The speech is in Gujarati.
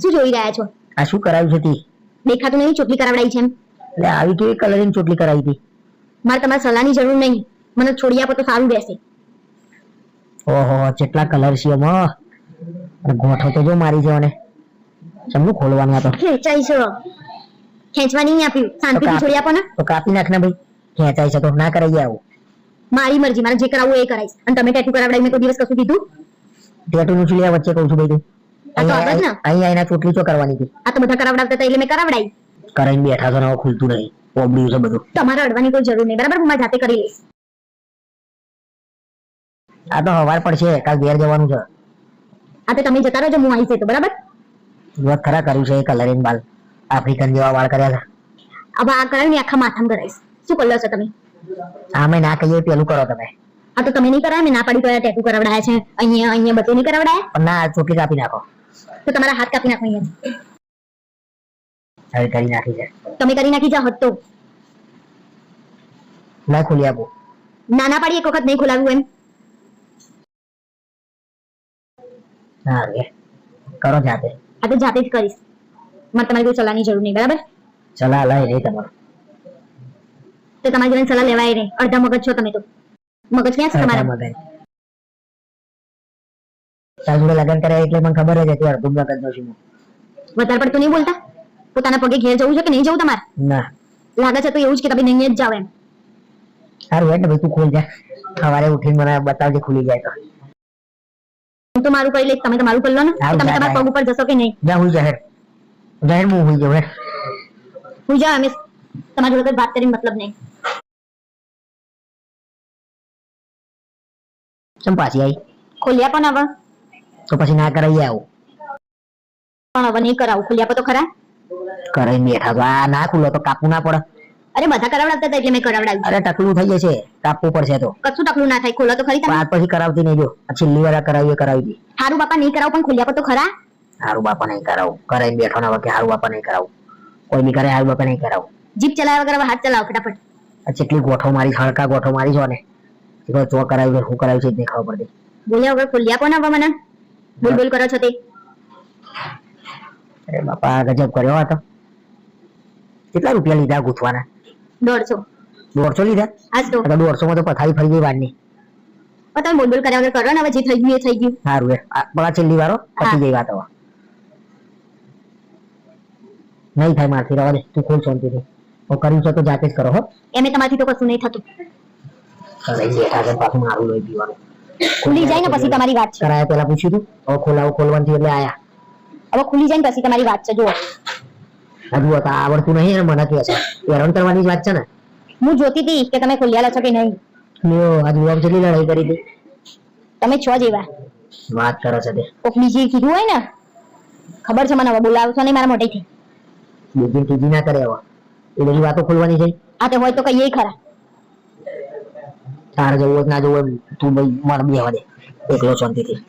શું જોઈ રહ્યા છો? આ શું કરાવ્યું છે તી? દેખાતું નહીં ચોટલી કરાવડાઈ છે એમ. એટલે આવી કેવી કલરિંગ ચોટલી કરાવી હતી મારે તમારા સલાહની જરૂર નહીં. મને છોડી આપો તો સારું રહેશે. ઓહો કેટલા કલર છે એમાં? ગોઠો તો જો મારી જવાને. સમજુ ખોલવાનું આ તો. ખેંચાઈ છો. ખેંચવા નહીં આપ્યું. શાંતિથી છોડી આપો ને. તો કાપી નાખ ને ભાઈ. ખેંચાય છે તો ના કરાવી આવું. મારી મરજી મારે જે કરાવવું એ કરાઈશ અને તમે ટેટુ કરાવડાવી મેં કોઈ દિવસ કશું કીધું? ટેટુ નું ચૂલિયા વચ્ચે કહું છું ભાઈ તું? આ તો આગળ ને? અહીંયા એના ચોટલી ચો કરવાની હતી આ તો બધા કરાવડાવતા હતા એટલે મેં કરાવડાવી કરાઈને બેઠા છો ને ખુલતું નહીં. પોબડ્યું છે બધું. તમારે અડવાની કોઈ જરૂર નહીં બરાબર? હું મારી જાતે કરી લઈશ. આ તો હવાર પડશે કાલ ઘેર જવાનું છે. આ તો તમે જતા રહેજો હું તો બરાબર? જોત ખરા કર્યું છે કલરિંગ બાલ. આફ્રિકન જેવા વાળ કર્યા હવે આ કરાવીને આખા માથામાં કરાવીશ શું કરી છો તમે? આમે ના કહીએ પેલું કરો તમે. આ તો તમે નહીં કરાવે મેં ના પાડી કયા ટેટુ કરાવડાયા છે. અહીંયા અહીંયા બધું નહીં કરાવડાયા? ના ચોટલી કાપી નાખો. તો તમારા હાથ કાપી નાખો અહીંયા. કરી નાખી છે. તમે કરી નાખી જાઓ તો ના ખોલી આપું. નાના પાડી એક વખત નહીં ખોલાવ્યું એમ. ના રે કરો જાતે. આ તો જાતે જ કરીશ. મારે તમારી કોઈ સલાહની જરૂર નહીં બરાબર? ચલા લઈ રહી તમારો. તો તમારી જોડે સલાહ લેવાય નહીં. અડધા મગજ છો તમે તો. મગજ ક્યાં છે તમારા? મગજ. તાર જોડે લગ્ન કર્યા એટલે મને ખબર જ હતી અડધું મગજ નો છું. વધારે પડતું નહીં બોલતા? પોતાના પગે ઘેર જવું છે કે નહીં જવું તમારે? ના. લાગે છે તો એવું જ કે તમે નહીં જ જાવ એમ. સારું ને ભાઈ તું ખોલ જા. સવારે ઉઠીને મને બતાવજે ખુલી જાય તો. હું તો મારું કરી લઈશ તમે તમારું કરી લો ને. તમે તમારા પગ ઉપર જશો કે નહીં? જા હું જા જાહેર જા હું જાવ જાઉં હું જાઉં અમે તમારી જોડે કોઈ વાત કરીને મતલબ નહીં. ચમ પાછી ખોલ્યા પણ હવે. તો પછી ના કરાવી આવું. પણ હવે નહીં કરાવું. ખુલ્યા આપો તો ખરા. કરાઈ બેઠા તો. આ ના ખુલો તો કાપવું ના પડે. અરે બધા કરાવડાવતા હતા એટલે મેં કરાવડાવ્યું. અરે ટકલું થઈ જશે. કાપવું પડશે તો. કશું ટકલું ના થાય. ખોલો તો ખરી વાત પછી કરાવતી નહીં જો. છેલ્લી વાર કરાવીએ કરાવી દી. હારું બાપા નહીં કરાવું પણ ખુલ્યા પર તો ખરા. હારું બાપા નહીં કરાવું. કરાઈ બેઠો ના વખતે હારું બાપા નહીં કરાવું. કોઈ બી કરે હારું બાપા નહીં કરાવું. જીપ ચલાવ્યા વગર હાથ ચલાવો ફટાફટ. આ જેટલી ગોઠો મારી હળકા ગોઠો મારી છો ને. એ કોઈ ચો કરાવી છે, શું કરાવ્યું છે જ નહીં ખબર પડતી. બોલ્યા વગર ખુલ્યા આપો આવવા હવે મને. બોલ બોલ કરો છો તે? અરે બાપા ગજબ કર્યો આ તો. કેટલા રૂપિયા લીધા ગૂંથવાના? દોઢસો. દોઢસો લીધા? આજ તો. તો દોઢસો માં તો પથારી ફરી ગઈ વારની પતા તમે બોલ બોલ કર્યા વગર કરો ને હવે જે થઈ ગયું એ થઈ ગયું. સારું એ. બળા છેલ્લી વારો. પતી ગઈ વાત. હવે નહીં થાય મારથી રવા દે. તું ખોલ શાંતિથી. હું કર્યું છે તો જાતે જ કરો હો. એમે તમારથી તો કશું નહીં થતું. હવે છે પાછું મારું લોહી પીવાનું. ખુલી જાય ને પછી તમારી વાત છે. કરાયા પેલા પૂછ્યું તું? હવે ખોલાવું ખોલવાનું થયું એટલે આયા. હવે ખુલી જાય ને પછી તમારી વાત છે જુઓ. હજુ હતા આવડતું નહીં અને મને કહે છે હેરાન કરવાની જ વાત છે ને? હું જોતી હતી કે તમે ખુલ્યાલા છો કે નહીં. લ્યો આ જુવાબ જેટલી લડાઈ કરી હતી તમે છો જેવા. વાત કરો છો તે. કોક બીજી કીધું હોય ને? ખબર છે મને હવે બોલાવશો નહીં મારા મોઢેથી. બીજી કીધી ના કરે હવે. એ બધી વાતો ખોલવાની છે? આ તો હોય તો કહીએ ખરા. તારે જવું હોય ના જવું તું ભાઈ મારે બે દે એકલો શાંતિથી.